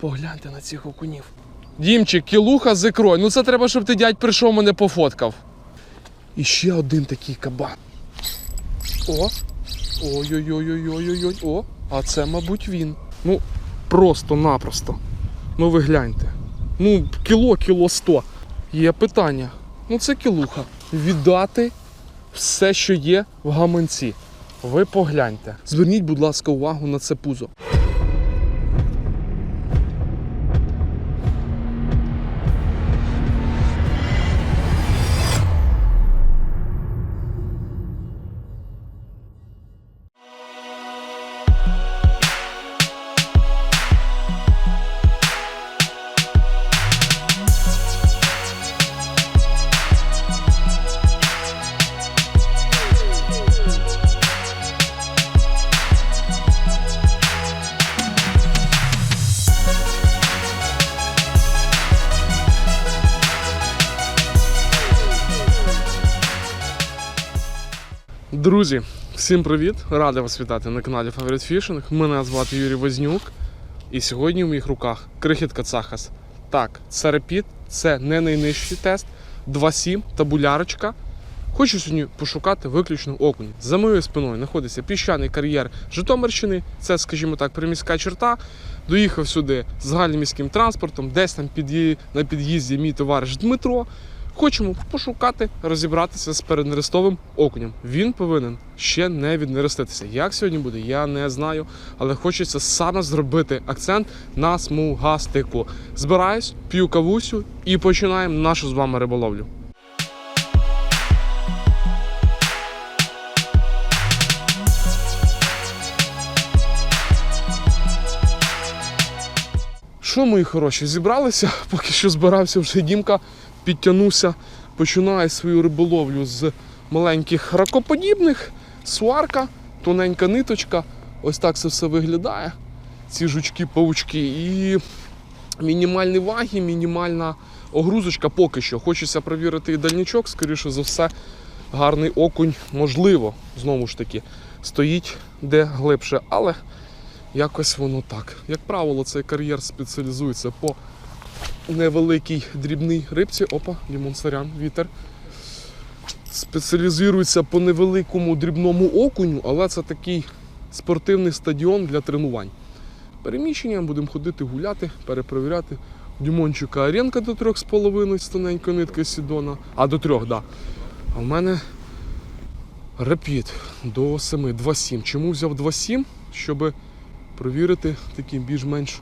Погляньте на цих окунів. Дімчик, кілуха з ікрою. Ну це треба, щоб ти дядь прийшов мене пофоткав. І ще один такий кабан. О! Ой-ой-ой-ой-ой-ой. О! А це, мабуть, він. Ну, просто-напросто. Ну ви гляньте. Ну, кіло, кіло сто. Є питання. Ну це кілуха. Віддати все, що є в гаманці. Ви погляньте. Зверніть, будь ласка, увагу на це пузо. Друзі, всім привіт! Радий вас вітати на каналі Favorite Fishing. Мене звати Юрій Вознюк. І сьогодні в моїх руках крихітка Цахас. Так, це репіт, це не найнижчий тест. 2.7 табулярочка. Хочу сьогодні пошукати виключно окунь. За моєю спиною знаходиться піщаний кар'єр Житомирщини. Це, скажімо так, приміська черта. Доїхав сюди з загальноміським транспортом, десь там під'ї- на під'їзді мій товариш Дмитро. Хочемо пошукати, розібратися з переднерестовим окунем. Він повинен ще не віднереститися. Як сьогодні буде, я не знаю, але хочеться саме зробити акцент на смугастику. Збираюсь, п'ю кавусю і починаємо нашу з вами риболовлю. Що, мої хороші, зібралися, поки що збирався вже Дімка, підтягнувся, починає свою риболовлю з маленьких ракоподібних, сварка, тоненька ниточка. Ось так це все виглядає. Ці жучки-павучки. І мінімальні ваги, мінімальна огрузочка поки що. Хочеться перевірити і дальнічок, скоріше за все, гарний окунь, можливо, знову ж таки, стоїть де глибше, але якось воно так. Як правило, цей кар'єр спеціалізується по невеликій дрібній рибці. Опа, лімонсарян, вітер. Спеціалізується по невеликому дрібному окуню, але це такий спортивний стадіон для тренувань. Переміщення будемо ходити гуляти, перепровіряти. Дімончика аренка до 3,5 з тоненької нитки сідона. А до 3, так. Да. А в мене репіт до 7, 2,7. Чому взяв 2,7? Щоб провірити таким більш-менш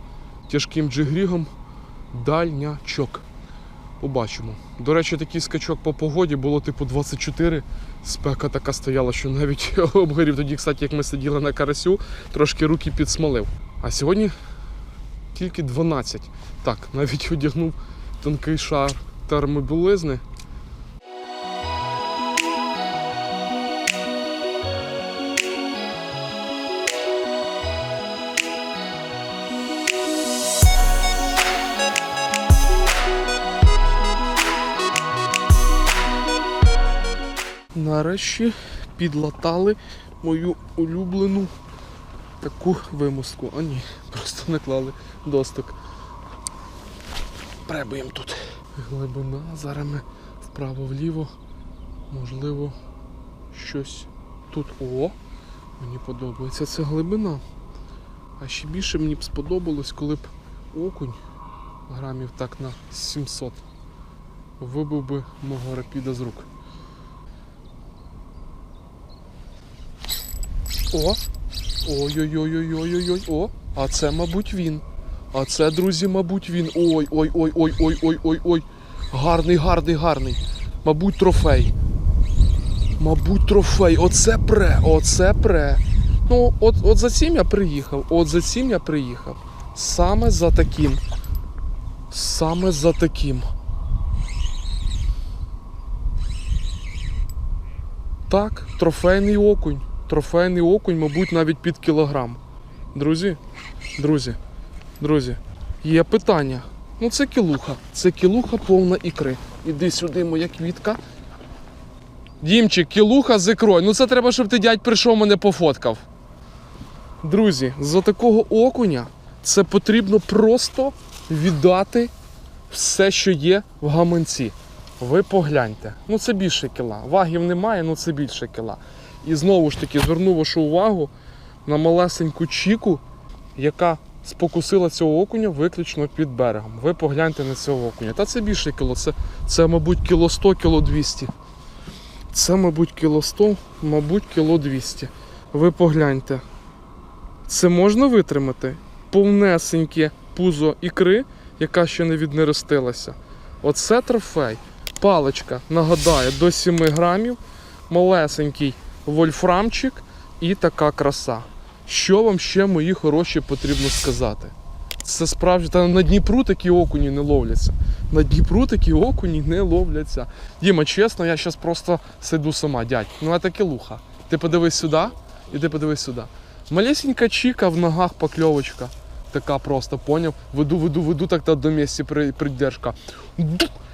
тяжким джигрігом дальнячок. Побачимо. До речі, такий скачок по погоді було типу 24. Спека така стояла, що навіть обгорів. Тоді, кстати, як ми сиділи на карасю, трошки руки підсмалив. А сьогодні тільки 12. Так, навіть одягнув тонкий шар термобілизни. Нарешті підлатали мою улюблену таку вимостку. А ні, просто наклали досток. Пребуємо тут. Глибина. Зараз ми вправо-вліво. Можливо, щось тут. О! Мені подобається ця глибина. А ще більше мені б сподобалось, коли б окунь грамів так на 700 вибив би мого рапіда з рук. О! Ой-ой-ой-ой-ой-ой-ой. О! А це, мабуть, він. А це, друзі, мабуть, він. Ой, ой, ой, ой, ой, ой, ой, ой. Гарний, гарний, гарний. Мабуть, трофей. Мабуть, трофей. Оце пре, оце пре. Ну, от, от за цим я приїхав. От за цим я приїхав. Саме за таким. Саме за таким. Так, трофейний окунь. Трофейний окунь, мабуть, навіть під кілограм. Друзі, друзі, друзі, є питання. Ну це кілуха. Це кілуха повна ікри. Іди сюди, моя квітка. Дімчик, кілуха з ікрою. Ну це треба, щоб ти дядь прийшов мене пофоткав. Друзі, за такого окуня Це потрібно просто віддати все, що є в гаманці. Ви погляньте. Ну це більше кіла. Вагів немає, ну це більше кіла. І знову ж таки зверну вашу увагу на малесеньку чіку, яка спокусила цього окуня виключно під берегом. Ви погляньте на цього окуня. Та це більше кіло. Це, це мабуть, кіло 100, кіло 200. Це, мабуть, кіло 100, мабуть, кіло 200. Ви погляньте. Це можна витримати? Повнесеньке пузо ікри, яка ще не віднерестилася. Оце трофей. Паличка нагадає до 7 грамів, малесенький вольфрамчик і така краса. Що вам ще, мої хороші, потрібно сказати? Це справді та на Дніпру такі окуні не ловляться. На Дніпру такі окуні не ловляться. Діма, чесно, я зараз просто сиду сама, дядь. Ну а таке луха. Ти подивись сюди, і ти подивись сюди. Малесенька чіка в ногах покльовочка. Така просто, поняв? Веду, веду, веду, так та до місця придержка.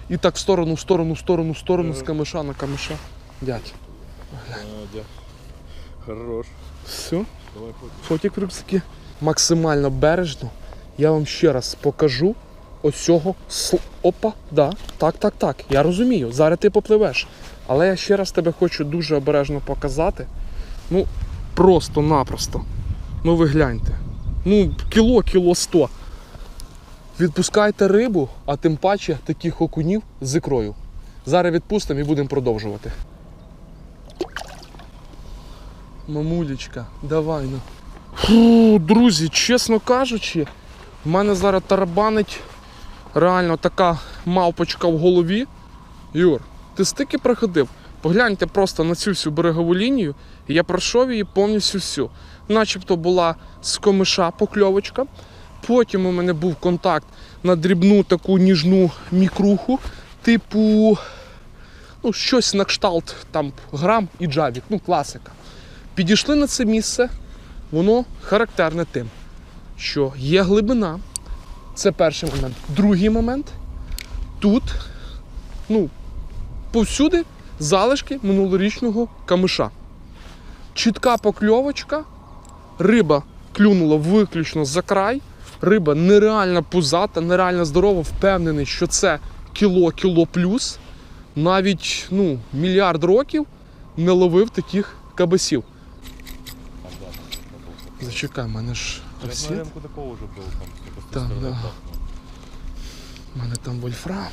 І так в сторону, в сторону, в сторону, в сторону, з камиша на камиша. Дядь. Хорош. Все. Давай. Фотик в рюкзакі. Максимально бережно. Я вам ще раз покажу ось цього. сл- Опа, да. Так, так, так. Я розумію. Зараз ти попливеш. Але я ще раз тебе хочу дуже обережно показати. Ну, просто-напросто. Ну ви гляньте. Ну, кіло, кіло сто. Відпускайте рибу, а тим паче таких окунів з ікрою. Зараз відпустимо і будемо продовжувати. Мамулечка, давай ну. Фу, друзі, чесно кажучи, в мене зараз тарабанить реально така мавпочка в голові. Юр, ти стільки проходив. Погляньте просто на цю всю берегову лінію. і Я пройшов її повністю всю. Начебто була з комиша покльовочка. Потім у мене був контакт на дрібну таку ніжну мікруху, типу, ну, щось на кшталт там грам і джавік, ну класика. Підійшли на це місце, воно характерне тим, що є глибина. Це перший момент. Другий момент. Тут, ну, повсюди залишки минулорічного камиша. Чітка покльовочка, риба клюнула виключно за край. Риба нереально пузата, нереально здорова, впевнений, що це кіло, кіло плюс. Навіть ну, мільярд років не ловив таких кабасів. Зачекай, мене ж на ринку такого уже был там. только с Да. У мене там вольфрам.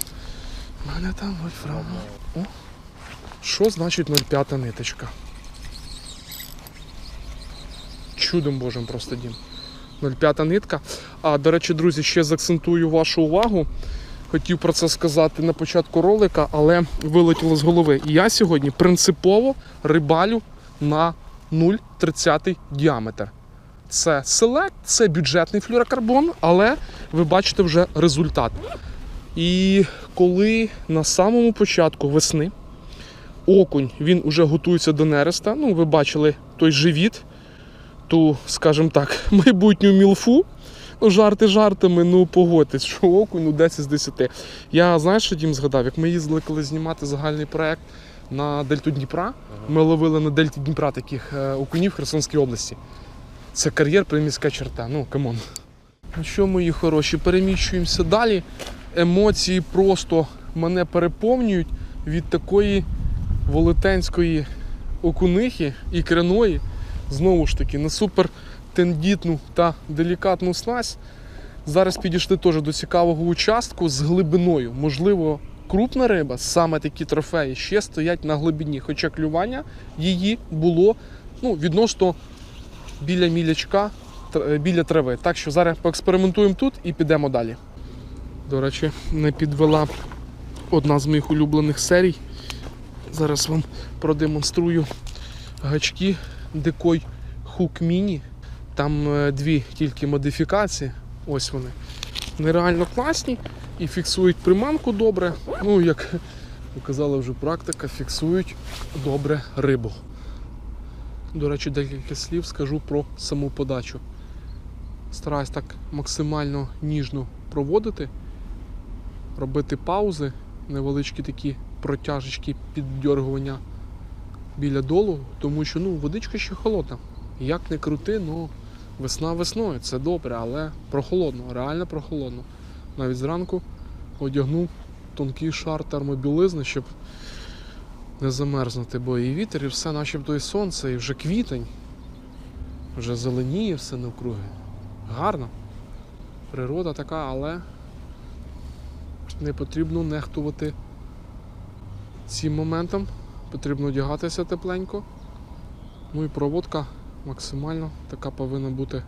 У мене там вольфрам. О. Що значить 0,5 ниточка? Чудом Божим просто дім. 0,5 нитка. А, до речі, друзі, ще заакцентую вашу увагу. Хотів про це сказати на початку ролика, але вилетіло з голови. І Я сьогодні принципово рибалю на 0,30 діаметр. Це селект, це бюджетний флюрокарбон, але ви бачите вже результат. І коли на самому початку весни окунь він уже готується до нереста, ну ви бачили той живіт, ту, скажімо так, майбутню мілфу. Ну, жарти жартами, ну погодьтесь, що окунь ну 10 з 10. Я знаєш, що Дім згадав, як ми їздили коли знімати загальний проект на Дельту Дніпра. Ми ловили на Дельті Дніпра таких е, окунів в Херсонській області. Це кар'єр приміська черта. Ну, камон. Ну що, мої хороші, переміщуємося далі. Емоції просто мене переповнюють від такої волетенської окунихи і креної. Знову ж таки, на супер тендітну та делікатну снасть. Зараз підійшли теж до цікавого участку з глибиною. Можливо, крупна риба, саме такі трофеї, ще стоять на глибині. Хоча клювання її було ну, відносно біля мілячка, е, біля трави. Так що зараз поекспериментуємо тут і підемо далі. До речі, не підвела одна з моїх улюблених серій. Зараз вам продемонструю гачки Decoy Hook Mini. Там е, дві тільки модифікації. Ось вони. Нереально класні і фіксують приманку добре. Ну, як показала вже практика, фіксують добре рибу. До речі, декілька слів скажу про саму подачу. Стараюсь так максимально ніжно проводити, робити паузи, невеличкі такі протяжечки піддьоргування біля долу, тому що ну, водичка ще холодна. Як не крути, ну Весна весною, це добре, але прохолодно, реально прохолодно. Навіть зранку одягнув тонкий шар термобілизни, щоб не замерзнути, бо і вітер, і все, начебто і сонце, і вже квітень. Вже зеленіє все навкруги. Гарно. Природа така, але не потрібно нехтувати цим моментом. Потрібно одягатися тепленько. Ну і проводка максимально така повинна бути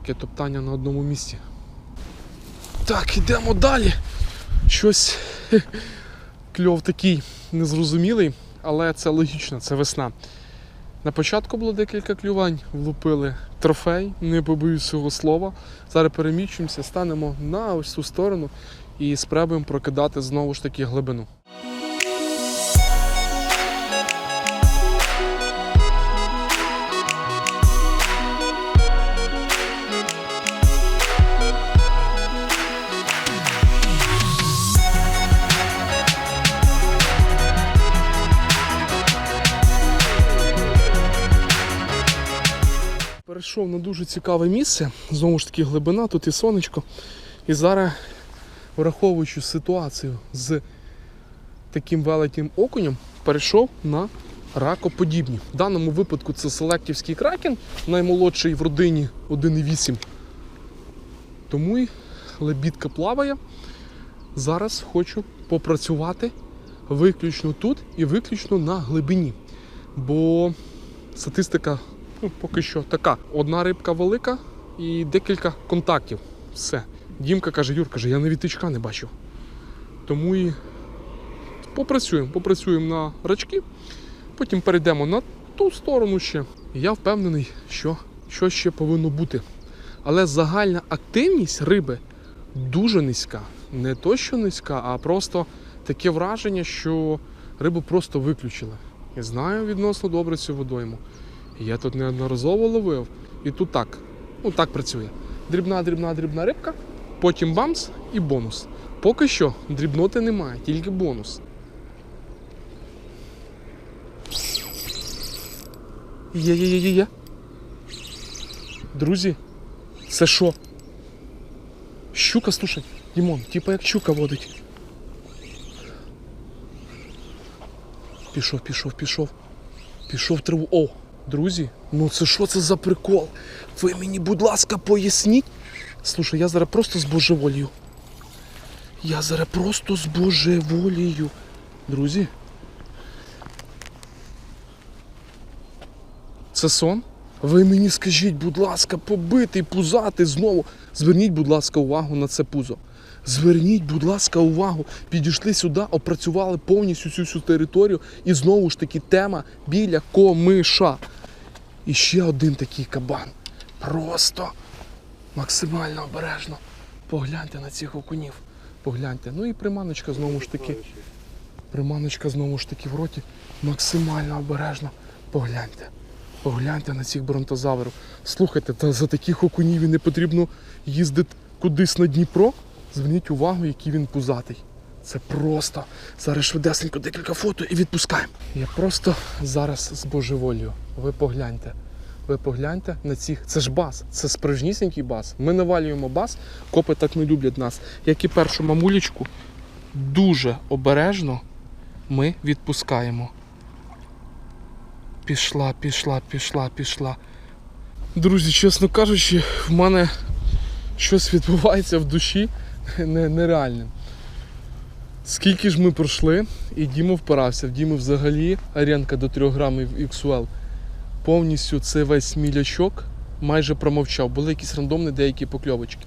таке топтання на одному місці. Так, ідемо далі. Щось кльов такий незрозумілий, але це логічно, це весна. На початку було декілька клювань, влупили трофей, не побоюсь цього слова. Зараз переміщуємося, станемо на ось цю сторону і спробуємо прокидати знову ж таки глибину. Перейшов на дуже цікаве місце. Знову ж таки глибина, тут і сонечко. І зараз, враховуючи ситуацію з таким велетнім окунем, перейшов на ракоподібні. В даному випадку це селектівський кракен, наймолодший в родині 1,8. Тому і лебідка плаває. Зараз хочу попрацювати виключно тут і виключно на глибині. Бо статистика ну, поки що така. Одна рибка велика і декілька контактів. Все. Дімка каже, Юр, каже, я навіть тичка не бачив. Тому і попрацюємо, попрацюємо на рачки, потім перейдемо на ту сторону ще. Я впевнений, що щось ще повинно бути. Але загальна активність риби дуже низька. Не то, що низька, а просто таке враження, що рибу просто виключили. Я знаю відносно добре цю водойму. Я тут неодноразово ловив, і тут так. Ну так працює. Дрібна, дрібна, дрібна рибка, потім бамс і бонус. Поки що дрібноти немає, тільки бонус. Є, є, є, є, є. Друзі, це що? Щука, слушай, Дімон, типа як щука водить. Пішов, пішов, пішов. Пішов триву. О, друзі, ну це що це за прикол? Ви мені, будь ласка, поясніть. Слушай, я зараз просто збожеволію. Я зараз просто збожеволію. Друзі. Це сон? Ви мені скажіть, будь ласка, побитий, пузатий знову. Зверніть, будь ласка, увагу на це пузо. Зверніть, будь ласка, увагу. Підійшли сюди, опрацювали повністю всю територію. І знову ж таки тема біля комиша. І ще один такий кабан. Просто максимально обережно. Погляньте на цих окунів. Погляньте. Ну і приманочка знову ж таки. Приманочка знову ж таки в роті. Максимально обережно. Погляньте. Погляньте на цих бронтозаврів. Слухайте, та за таких окунів і не потрібно їздити кудись на Дніпро. Зверніть увагу, який він пузатий. Це просто. Зараз швидесенько декілька фото і відпускаємо. Я просто зараз збожеволію. Ви погляньте. Ви погляньте на цих. Це ж бас, це справжнісінький бас. Ми навалюємо бас, копи так не люблять нас. Як і першу мамулечку, дуже обережно ми відпускаємо. Пішла, пішла, пішла, пішла. Друзі, чесно кажучи, в мене щось відбувається в душі не- нереальне. Скільки ж ми пройшли, і Діма впирався. В Діми взагалі аренка до 3 грамів XUL. Повністю це весь мілячок майже промовчав. Були якісь рандомні деякі покльовочки.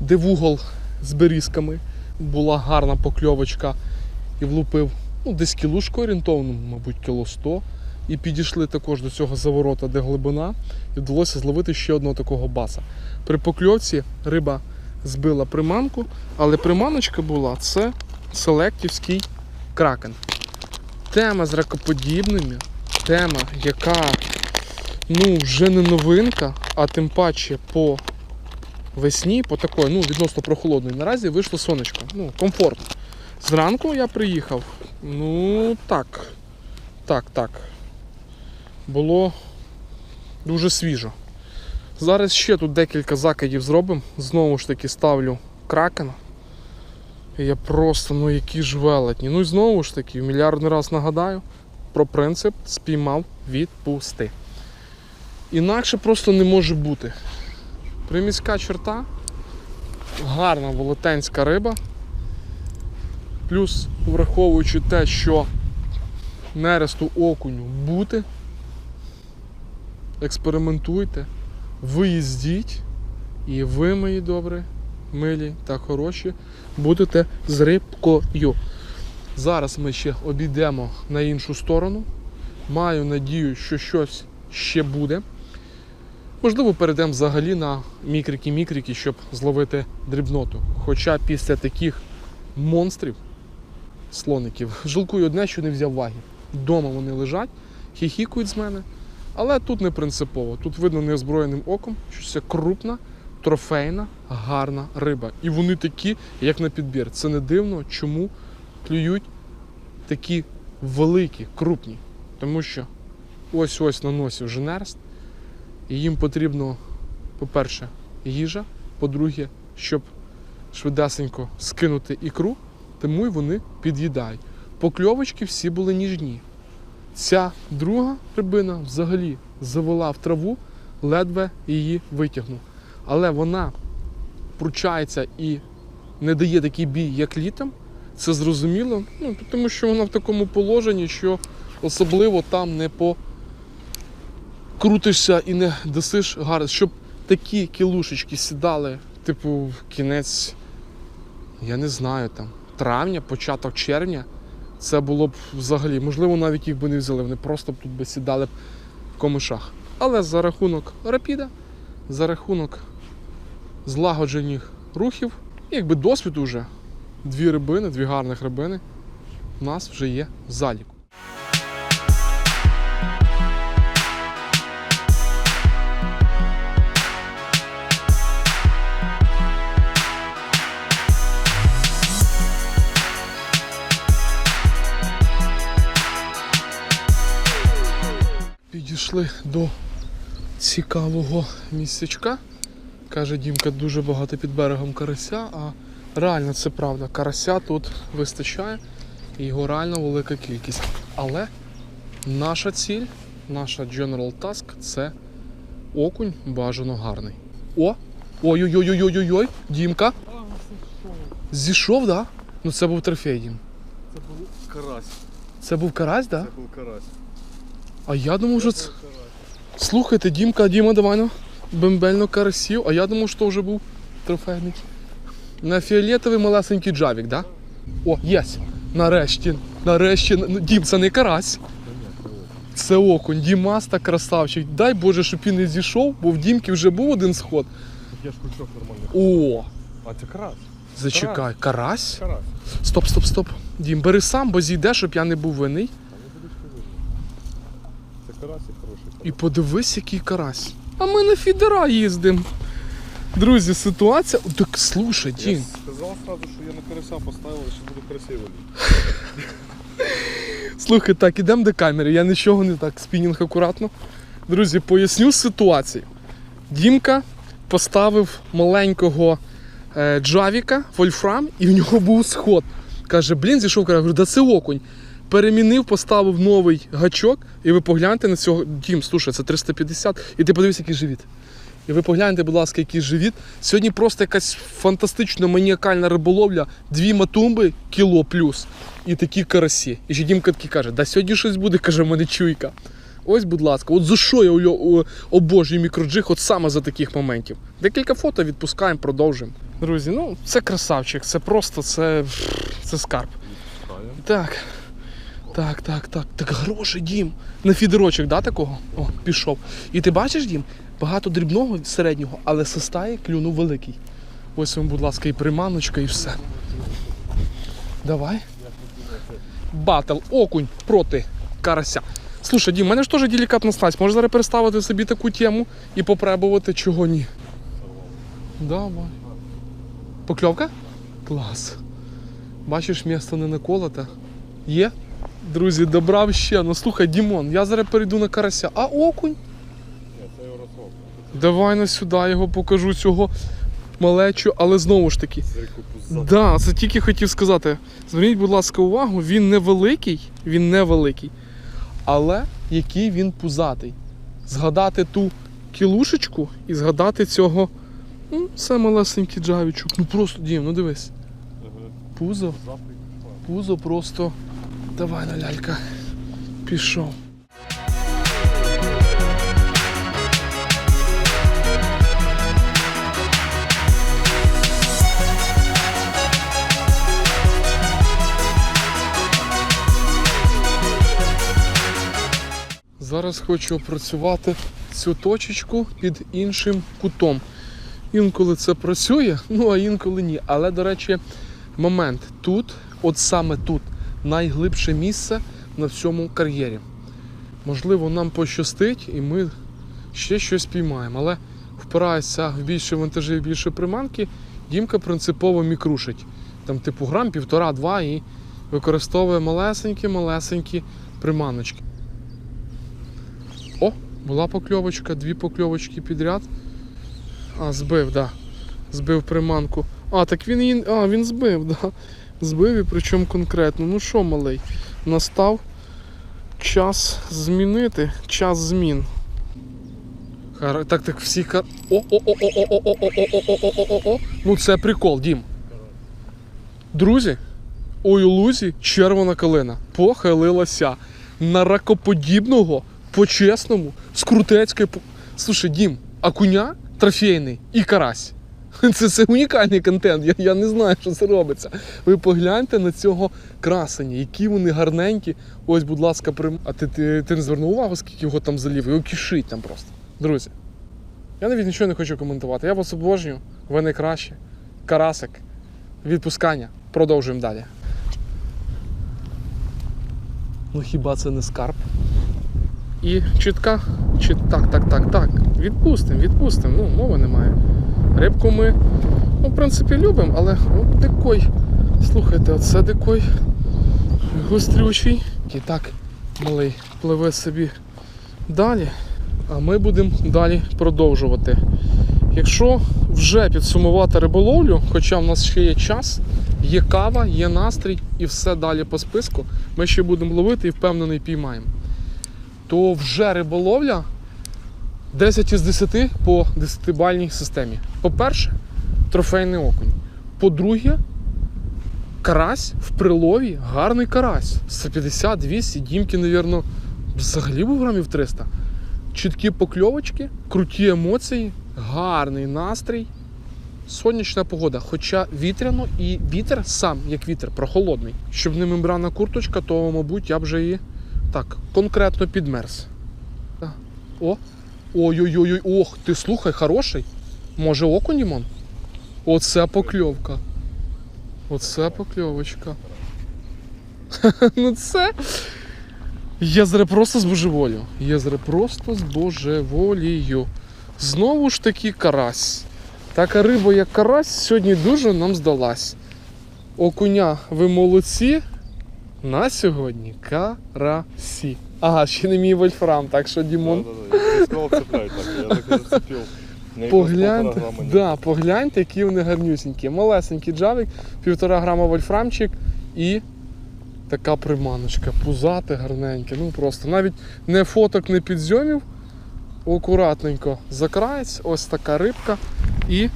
Де вугол з берізками була гарна покльовочка і влупив ну, десь кілушку орієнтовно, мабуть, кіло 100. І підійшли також до цього заворота, де глибина, і вдалося зловити ще одного такого баса. При покльовці риба збила приманку, але приманочка була це селектівський кракен. Тема з ракоподібними, тема, яка ну, вже не новинка, а тим паче по весні, по такої, ну, відносно прохолодної. Наразі вийшло сонечко. Ну, комфортно. Зранку я приїхав. Ну, так. Так, так. Було дуже свіжо. Зараз ще тут декілька закидів зробимо. Знову ж таки ставлю кракена. І я просто, ну які ж велетні. Ну і знову ж таки, в мільярдний раз нагадаю про принцип спіймав відпусти. Інакше просто не може бути. Приміська черта, гарна велетенська риба. Плюс, враховуючи те, що нересту окуню бути, експериментуйте, виїздіть, і ви, мої добрі, милі та хороші, будете з рибкою. Зараз ми ще обійдемо на іншу сторону. Маю надію, що щось ще буде. Можливо, перейдемо взагалі на мікрики-мікрики, щоб зловити дрібноту. Хоча після таких монстрів, слоників, жалкую одне, що не взяв ваги. Дома вони лежать, хіхікують з мене. Але тут не принципово. Тут видно неозброєним оком, що це крупна, трофейна, гарна риба. І вони такі, як на підбір. Це не дивно, чому клюють такі великі, крупні. Тому що ось-ось на носі вже нерест. І їм потрібно, по-перше, їжа, по-друге, щоб швидесенько скинути ікру, тому й вони під'їдають. Покльовочки всі були ніжні. Ця друга рибина взагалі завела в траву, ледве її витягнув. Але вона пручається і не дає такий бій, як літом. Це зрозуміло, ну, тому що вона в такому положенні, що особливо там не покрутишся і не досиш гарно. Щоб такі кілушечки сідали, типу, в кінець, я не знаю, там, травня, початок червня, це було б взагалі, можливо, навіть їх би не взяли, вони просто б тут би сідали б в комишах. Але за рахунок рапіда, за рахунок злагоджених рухів, якби досвіду вже, дві рибини, дві гарних рибини, у нас вже є в заліку. Підійшли до цікавого місцячка. Каже Дімка, дуже багато під берегом карася, а реально це правда. Карася тут вистачає і його реально велика кількість. Але наша ціль, наша General Task це окунь бажано гарний. О! Ой-ой-ой-ой-ой-ой! Дімка! Зійшов, так? Да? Ну це був трофей, Дім. Це був карась. Це був карась, так? Да? Це був карась. А я думав, що це. Слухайте, Дімка, Діма, давай ну. Бембельно карасів, а я думав, що вже був трофейний. На фіолетовий малесенький джавік, да? О, єсть. Нарешті. Нарешті. Дім, це не карась. Це окунь. Дімаста красавчик. Дай Боже, щоб він не зійшов, бо в Дімки вже був один сход. Я ж крючок нормальний. О, А це карась. зачекай, карась? Карась. Стоп, стоп, стоп. Дім, бери сам, бо зійде, щоб я не був винний. А не будеш видно. І хороший. І подивись, який карась. А ми на фідера їздимо. Друзі, ситуація. Так слушай, Я Дім. сказав сразу, що я на карася поставив, що буде красиво. Слухай, так, ідемо до камери. Я нічого не так, спінінг акуратно. Друзі, поясню ситуацію. Дімка поставив маленького е, джавіка, вольфрам, і в нього був сход. Каже, блін, зійшов каже, говорю, да це окунь. Перемінив, поставив новий гачок, і ви погляньте на цього. Дім, слушай, це 350, і ти подивись, який живіт. І ви погляньте, будь ласка, який живіт. Сьогодні просто якась фантастична маніакальна риболовля, дві матумби, кіло плюс, і такі карасі. І ще Дімка такий каже, да сьогодні щось буде, каже, в мене чуйка. Ось, будь ласка, от за що я обожнюю мікроджиг, от саме за таких моментів. Декілька фото відпускаємо, продовжуємо. Друзі, ну це красавчик, це просто це, це скарб. Так. Так, так, так. Так гроші, Дім. На фідерочок, да, такого? О, пішов. І ти бачиш, Дім, багато дрібного середнього, але со стаї клюнув великий. Ось вам, будь ласка, і приманочка, і все. Давай. Батл, окунь проти карася. Слушай, Дім, у мене ж теж делікатна снасть. Можеш зараз переставити собі таку тему і попробувати, чого ні. Давай. Покльовка? Клас. Бачиш, місто не наколоте. Є? Друзі, добрав ще. Ну слухай, Дімон, я зараз перейду на карася. А окунь? Давай на сюди його покажу цього малечу, але знову ж таки. Да, це тільки хотів сказати. Зверніть, будь ласка, увагу, він невеликий, він невеликий, але який він пузатий. Згадати ту кілушечку і згадати цього. Ну, це малесенький джавічок. Ну просто дім, ну дивись. Пузо, пузо просто. Давай на лялька. Пішов. Зараз хочу опрацювати цю точечку під іншим кутом. Інколи це працює, ну а інколи ні. Але, до речі, момент тут, от саме тут, найглибше місце на всьому кар'єрі. Можливо, нам пощастить і ми ще щось піймаємо. Але впирається в більше вантажі, в більше приманки, дімка принципово мікрушить. Там, типу, грам, півтора-два і використовує малесенькі-малесенькі приманочки. О, була покльовочка, дві покльовочки підряд. А, збив, да. Збив приманку. А, так він її. А, він збив, да. Збив і причому конкретно. Ну що, малий? Настав час змінити. Час змін. Так, так, всі кар... О, о, о, о, о, о, о, о, о, о, о, о, о, о. Ну це прикол, Дім. Друзі, ой у лузі червона калина похилилася на ракоподібного, по-чесному, по- Слушай, Дім, окуня трофейний і карась. Це, це унікальний контент. Я, я не знаю, що це робиться. Ви погляньте на цього красення, які вони гарненькі. Ось, будь ласка, прим... А ти, ти, ти не звернув увагу, скільки його там залів? Його кишить там просто. Друзі, я навіть нічого не хочу коментувати. Я вас обожнюю, ви найкращі. Карасик, відпускання. Продовжуємо далі. Ну хіба це не скарб? І чітка. Чіт... Так, так, так, так. Відпустимо, відпустимо. Ну, мови немає. Рибку ми, ну, в принципі, любимо, але от дикой. Слухайте, оце дикой гострючий. І так, малий, пливе собі далі. А ми будемо далі продовжувати. Якщо вже підсумувати риболовлю, хоча в нас ще є час, є кава, є настрій і все далі по списку, ми ще будемо ловити і впевнений піймаємо. То вже риболовля 10 із 10 по 10-бальній системі. По-перше, трофейний окунь. По-друге, карась в прилові, гарний карась. 150-200, дімки, мабуть, взагалі був грамів 300. Чіткі покльовочки, круті емоції, гарний настрій, сонячна погода. Хоча вітряно і вітер сам, як вітер, прохолодний. Щоб не мембранна курточка, то, мабуть, я б вже і так, конкретно підмерз. О, Ой-ой-ой, ох, ти слухай, хороший. Може окунь, Дімон? Оце покльовка. Оце покльовочка. ну це. Єзре просто з збожеволю. Єзре просто збожеволію. Знову ж таки карась. Така риба, як карась, сьогодні дуже нам здалась. Окуня, ви молодці. На сьогодні карасі. Ага, ще не мій вольфрам, так що Дімон. Да-да-да, я сказав, цепляй так, я так і зацепив. На Погляньте, да, погляньте, які вони гарнюсінькі. Малесенький джавик, півтора грама вольфрамчик і така приманочка. Пузате, гарненьке. Ну просто навіть не фоток, не підзьомів. Акуратненько закраєць, ось така рибка і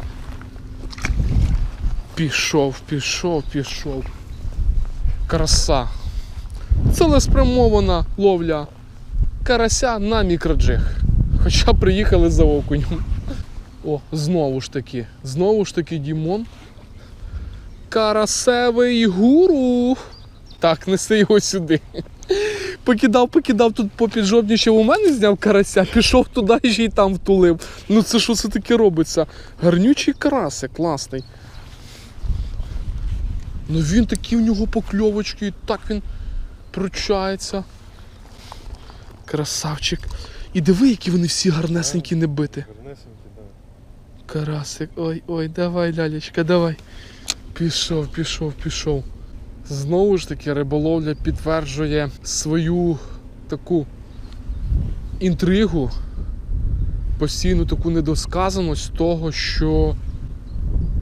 пішов, пішов, пішов. Краса. Цілеспрямована ловля карася на мікроджиг. Хоча приїхали за окунем. О, знову ж таки, знову ж таки Дімон. Карасевий гуру. Так, неси його сюди. Покидав, покидав тут по піджобні у мене зняв карася, пішов туди і ще й там втулив. Ну це що це таке робиться? Гарнючий карасик, класний. Ну він такі в нього покльовочки, і так він пручається. Красавчик. І диви, які вони всі гарнесенькі не бити. Гарнесенький, да. Карасик, ой, ой, давай, лялечка, давай. Пішов, пішов, пішов. Знову ж таки, риболовля підтверджує свою таку інтригу. постійну таку недосказаність того, що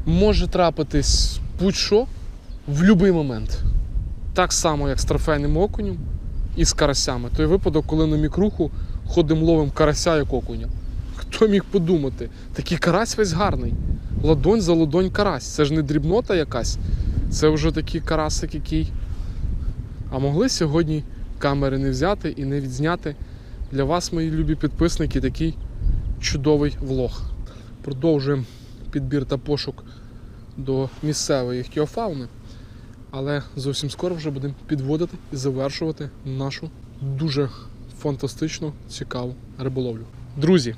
може трапитись будь-що в будь-який момент. Так само, як з трофейним окунем і з карасями. Той випадок, коли на мікруху ходимо ловимо карася як окуня. Хто міг подумати? Такий карась весь гарний. Ладонь за ладонь карась. Це ж не дрібнота якась. Це вже такий карасик, який. А могли сьогодні камери не взяти і не відзняти для вас, мої любі підписники, такий чудовий влог. Продовжуємо підбір та пошук до місцевої іхтіофауни. Але зовсім скоро вже будемо підводити і завершувати нашу дуже фантастичну цікаву риболовлю. Друзі,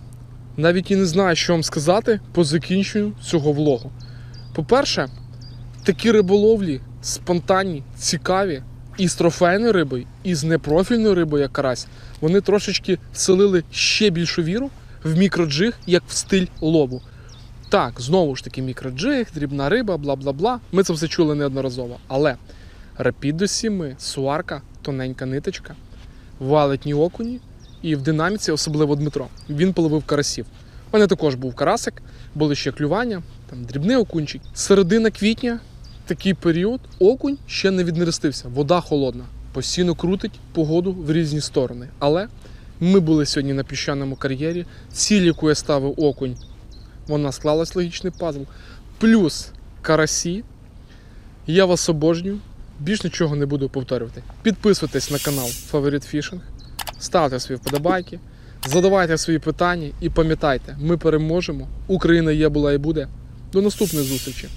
навіть і не знаю, що вам сказати по закінченню цього влогу. По-перше, такі риболовлі спонтанні, цікаві і з трофейною рибою, і з непрофільною рибою, як карась, вони трошечки вселили ще більшу віру в мікроджиг, як в стиль лову. Так, знову ж таки, мікроджиг, дрібна риба, бла бла бла. Ми це все чули неодноразово. Але рапід до сіми, суарка, тоненька ниточка, валетні окуні, і в динаміці, особливо Дмитро, він половив карасів. У мене також був карасик, були ще клювання, там дрібний окунчик. Середина квітня, такий період, окунь ще не віднерестився, вода холодна, постійно крутить погоду в різні сторони. Але ми були сьогодні на піщаному кар'єрі, ціль, яку я ставив окунь, вона склалась логічний пазл. Плюс карасі. Я вас обожнюю. Більш нічого не буду повторювати. Підписуйтесь на канал Favorite Fishing, ставте свої вподобайки, задавайте свої питання і пам'ятайте, ми переможемо. Україна є, була і буде. До наступної зустрічі!